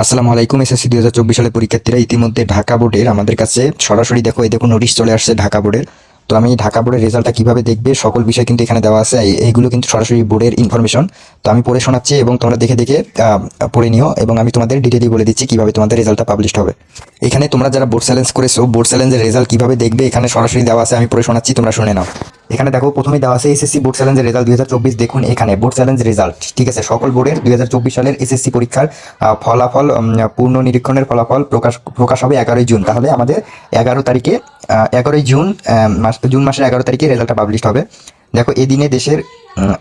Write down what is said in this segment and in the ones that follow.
আসসালামু আলাইকুম, এসএসসি দুই হাজার চব্বিশ সালের পরীক্ষার্থীরা ইতিমধ্যে ঢাকা বোর্ডের আমাদের কাছে সরাসরি দেখো, এই দেখো নোটিশ চলে আসছে ঢাকা বোর্ডের। তো আমি ঢাকা বোর্ডের রেজাল্টটা কীভাবে দেখবে, সকল বিষয় কিন্তু এখানে দেওয়া আছে এইগুলো কিন্তু সরাসরি বোর্ডের ইনফরমেশন তো আমি পড়ে শোনাচ্ছি এবং তোমরা দেখে দেখে পড়ে নিও এবং আমি তোমাদের ডিটেলি বলে দিচ্ছি কীভাবে তোমাদের রেজাল্টটা পাবলিশ হবে। এখানে তোমরা যারা বোর্ড চ্যালেঞ্জ করেছ বোর্ড চ্যালেঞ্জের রেজাল্ট কীভাবে দেখবে, এখানে সরাসরি দেওয়া আছে, আমি পড়ে শোনাচ্ছি, তোমরা শুনে নাও। এখানে দেখো প্রথমে দেওয়া আছে এসএসসি বোর্ড চ্যালেঞ্জের রেজাল্ট দুই হাজার চব্বিশ। দেখুন এখানে বোর্ড চ্যালেঞ্জ রেজাল্ট ঠিক আছে? সকল বোর্ডের দুই হাজার চব্বিশ সালের এসএসসি পরীক্ষার ফলাফল পূর্ণ নিরীক্ষণের ফলাফল প্রকাশ প্রকাশ হবে এগারোই জুন। তাহলে আমাদের এগারো তারিখে এগারোই জুন মাস, জুন মাসের এগারো তারিখে রেজাল্টটা পাবলিশ হবে। দেখো, এদিনে দেশের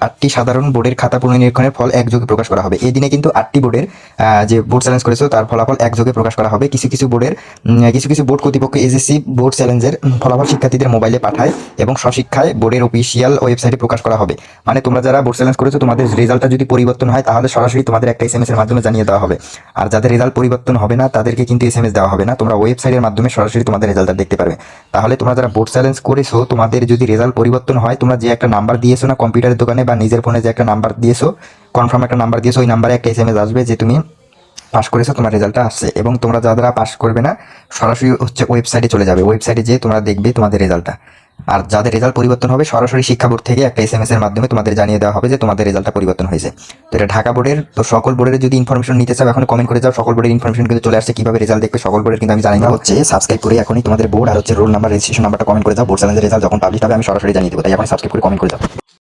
আটটি সাধারণ বোর্ডের খাতা পুনর্নিরীক্ষণের ফল একযোগে প্রকাশ করা হবে। এই দিনে কিন্তু আটটি বোর্ডের যে বোর্ড চ্যালেঞ্জ করেছে তার ফলাফল একযোগে প্রকাশ করা হবে। কিছু কিছু বোর্ডের কিছু কিছু বোর্ড কর্তৃপক্ষ এসএসসি বোর্ড চ্যালেঞ্জের ফলাফল শিক্ষার্থীদের মোবাইলে পাঠায় এবং স্বশিক্ষায় বোর্ডের অফিসিয়াল ওয়েবসাইটে প্রকাশ করা হবে। মানে তোমরা যারা বোর্ড চ্যালেঞ্জ করেছ, তোমাদের রেজাল্টটা যদি পরিবর্তন হয়, তাহলে সরাসরি তোমাদের একটা এস এম এর মাধ্যমে জানিয়ে দেওয়া হবে। আর যাদের রেজাল্ট পরিবর্তন হবে না, তাদেরকে কিন্তু এস এম এস দেওয়া হবে না। তোমরা ওয়েবসাইটের মাধ্যমে সরাসরি তোমাদের রেজাল্টটা দেখতে পারবে। তাহলে তোমরা যারা বোর্ড চ্যালেঞ্জ করেছ, তোমাদের যদি রেজাল্ট পরিবর্তন হয়, তোমরা যে একটা নাম্বার দিয়েছ না কম্পিউটারের দোকানে বা নিজের ফোনে যে একটা নাম্বার দিয়েছ কনফার্ম একটা নাম্বার দিয়েছ, ওই নাম্বারে একটা এস আসবে যে তুমি পাস করেছ, তোমার রেজাল্টটা আসছে। এবং তোমরা যারা পাস করবে না, সরাসরি হচ্ছে ওয়েবসাইটে চলে যাবে। ওয়েবসাইটে যেয়ে তোমরা দেখবে তোমাদের রেজাল্টটা আর যাদের রেজাল্ট পরিবর্তন হবে, সরাসরি শিক্ষা বোর্ড থেকে একটা এস এর মাধ্যমে তোমাদের জানিয়ে দেওয়া হবে যে তোমাদের রেজাল্টটা পরিবর্তন হয়েছে। তো এটা ঢাকা বোর্ডের, তো সকল বোর্ডের যদি ইনফরমেশন নিতে চাও, এখন কমেন্ট করে যাও, সকল বোর্ডের ইনফরমেশন কিন্তু চলে আসছে। কীভাবে রেজাল্ট দেখবে সকল বোর্ডের কিন্তু আমি জানি না, হচ্ছে সাবস্ক্রাইব করে এখনই তোমাদের বোর্ড আর হচ্ছে রোল নাম্বার রেজিস্ট্রেশন নাম্বারটা কমেন্ট করে যাও। বোর্ড চ্যানেলের রেজাল্ট যখন পাবলিশ হবে, আমি সরাসরি জানিয়ে দেবো, তাই এখন সাবস্ক্রাইব করে কমেন্ট করে যাও।